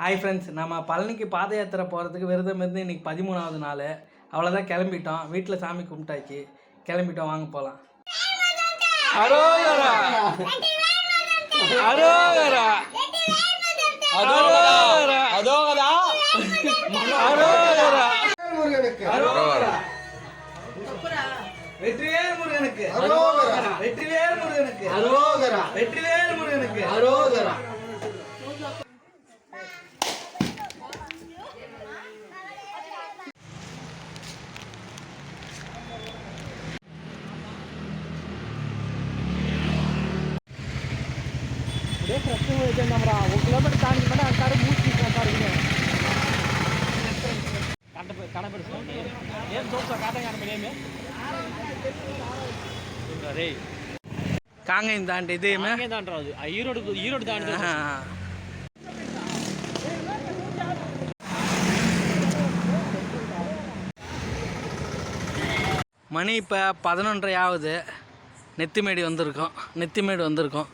Hi friends நம்ம பழனிக்கு பாத யாத்திரை போகிறதுக்கு விரதம் இருந்து இன்னைக்கு பதிமூணாவது நாள். அவ்வளோதான் கிளம்பிட்டோம். வீட்டில் சாமி கும்பிட்டாச்சு. கிளம்பிட்டோம் வாங்க போகலாம் அரோகரா. அரோகரா. அரோகரா. அதோகதா அரோகரா. முருகனுக்கு அரோகரா வெற்றிவேல் முருகனுக்கு. அரோகரா. வெற்றிவேல் முருகனுக்கு. அரோகரா. வெற்றிவேல் முருகனுக்கு. அரோகரா. கிலோமீட்டர் ஒரு கிலோமீட்டர் தாண்டி மட்டும் அந்த காரு மூச்சு காருங்க கண்டபேர் கண்டபேர் சொல்லுங்க ஏன் தோசை காட்டாங்க காங்கையும் தாண்டி இது தாண்டாது ஈரோடு ஈரோடு தாண்டி மணி இப்போ பதினொன்றரை ஆகுது. நெத்திமேடி வந்திருக்கோம். நெத்திமேடு வந்திருக்கோம்.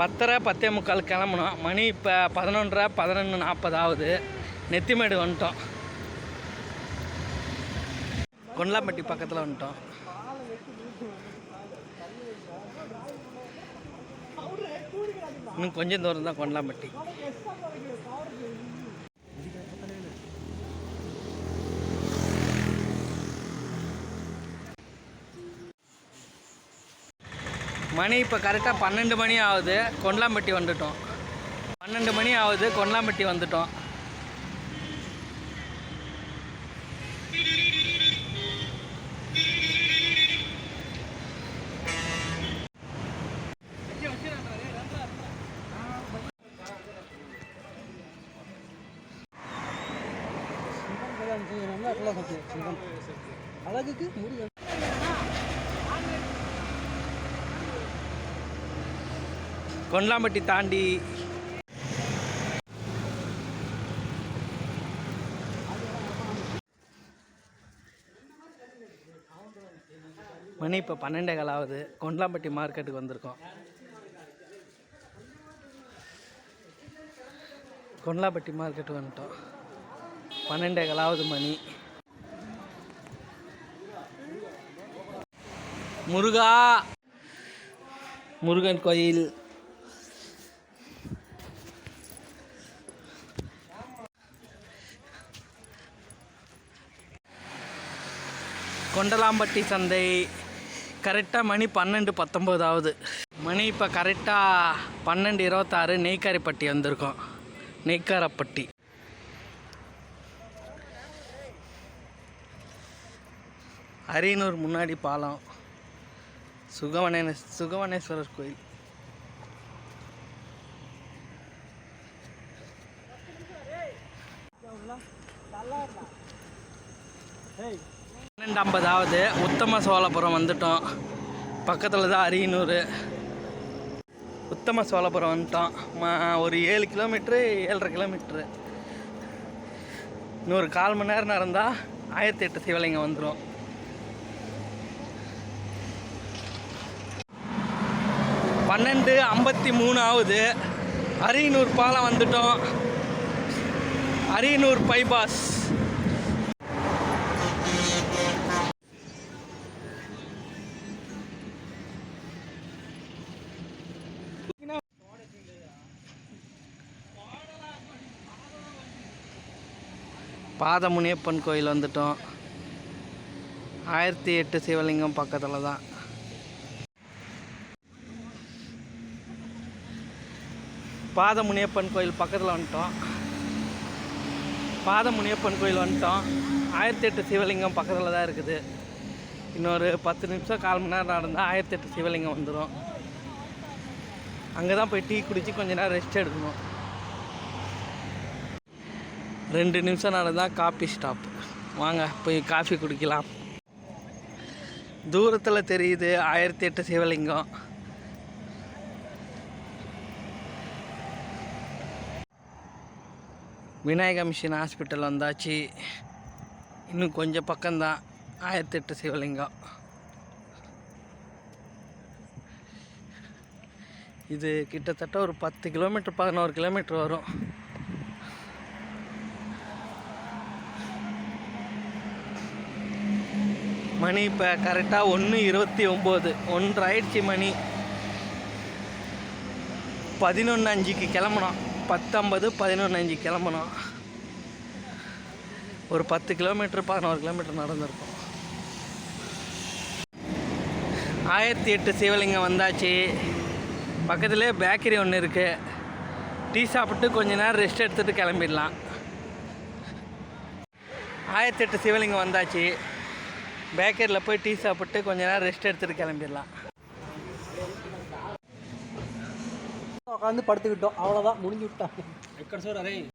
பத்தரை பத்தே முக்கால் கிளம்பணும் மணி இப்போ பதினொன்றரை பதினொன்று நாற்பது ஆகுது நெத்திமேடு வந்துட்டோம். கொண்டலாம்பட்டி பக்கத்தில் வந்துட்டோம். இன்னும் கொஞ்சம் தூரம் தான் கொண்டலாம்பட்டி மணி இப்போ கரெக்டாக பன்னெண்டு மணி ஆகுது. கொண்டலாம்பட்டி வந்துட்டோம். பன்னெண்டு மணி ஆகுது. கொண்டலாம்பட்டி வந்துட்டோம். அழகுக்கு முடியும் கொண்டலாம்பட்டி தாண்டி. மணி இப்போ பன்னெண்டே காலாவது கொண்டலாம்பட்டி மார்க்கெட்டுக்கு வந்திருக்கோம். கொண்டலாம்பட்டி மார்க்கெட்டுக்கு வந்துட்டோம். பன்னெண்டே காலாவது மணி. முருகா. முருகன் கோயில். கொண்டலாம்பட்டி சந்தை கரெக்டாக மணி பன்னெண்டு பத்தொம்போதாவது மணி இப்போ கரெக்டாக பன்னெண்டு இருபத்தாறு நெய்க்காரிப்பட்டி வந்திருக்கோம். நெய்க்காரப்பட்டி. அரியனூர் முன்னாடி பாலம். சுகவனே சுகவனேஸ்வரர் கோயில். பன்னெண்டு ஐம்பதாவது உத்தம சோழபுரம் வந்துட்டோம். பக்கத்தில் தான் அரியனூர். உத்தம சோழபுரம் வந்துட்டோம். மா ஒரு ஏழு கிலோமீட்ரு ஏழரை கிலோமீட்ரு இன்னொரு கால் மணி நேரம் நடந்தால் ஆயிரத்தி எட்டு சிவலிங்கம் வந்துடும் பன்னெண்டு ஐம்பத்தி மூணு ஆகுது அரியனூர் பாலம் வந்துட்டோம். அரியனூர் பைபாஸ். பாதமுனியப்பன் கோயில் வந்துட்டோம். ஆயிரத்தி எட்டு சிவலிங்கம் பக்கத்தில் தான். பாதமுனியப்பன் கோயில் பக்கத்தில் வந்துட்டோம். பாதமுனியப்பன் கோயில் வந்துட்டோம். ஆயிரத்தி எட்டு சிவலிங்கம் பக்கத்தில் தான் இருக்குது. இன்னொரு பத்து நிமிஷம் கால் மணி நேரம் நடந்தால் ஆயிரத்தி எட்டு சிவலிங்கம் வந்துடும் அங்கே தான் போய் டீ குடித்து கொஞ்ச நேரம் ரெஸ்ட் எடுக்கணும். ரெண்டு நிமிஷம் நடந்தால் காஃபி ஸ்டாப் வாங்க போய் காஃபி குடிக்கலாம். தூரத்தில் தெரியுது ஆயிரத்தி எட்டு சிவலிங்கம். விநாயக மிஷன் ஹாஸ்பிட்டல் வந்தாச்சு. இன்னும் கொஞ்சம் பக்கம்தான் ஆயிரத்தி எட்டு சிவலிங்கம். இது கிட்டத்தட்ட ஒரு பத்து கிலோமீட்டர் பதினோரு கிலோமீட்டர் வரும். மணி இப்போ கரெக்டாக ஒன்று இருபத்தி ஒம்பது. ஒன்று ஆயிடுச்சு மணி. பதினொன்று அஞ்சுக்கு கிளம்புனோம் பத்தொம்பது பதினொன்று அஞ்சு கிளம்புனோம் ஒரு பத்து கிலோமீட்டர் பதினோரு கிலோமீட்டர் நடந்திருக்கும். ஆயிரத்தி எட்டு சிவலிங்கம் வந்தாச்சு. பக்கத்துலேயே பேக்கரி ஒன்று இருக்குது டீ சாப்பிட்டு கொஞ்ச நேரம் ரெஸ்ட் எடுத்துகிட்டு கிளம்பிடலாம். ஆயிரத்தி எட்டு சிவலிங்கம் வந்தாச்சு. பேக்கரியில் போய் டீ சாப்பிட்டு கொஞ்ச நேரம் ரெஸ்ட் எடுத்துகிட்டு கிளம்பிடலாம். உட்காந்து படுத்துக்கிட்டோம். அவ்வளோதான் முடிஞ்சு விட்டான்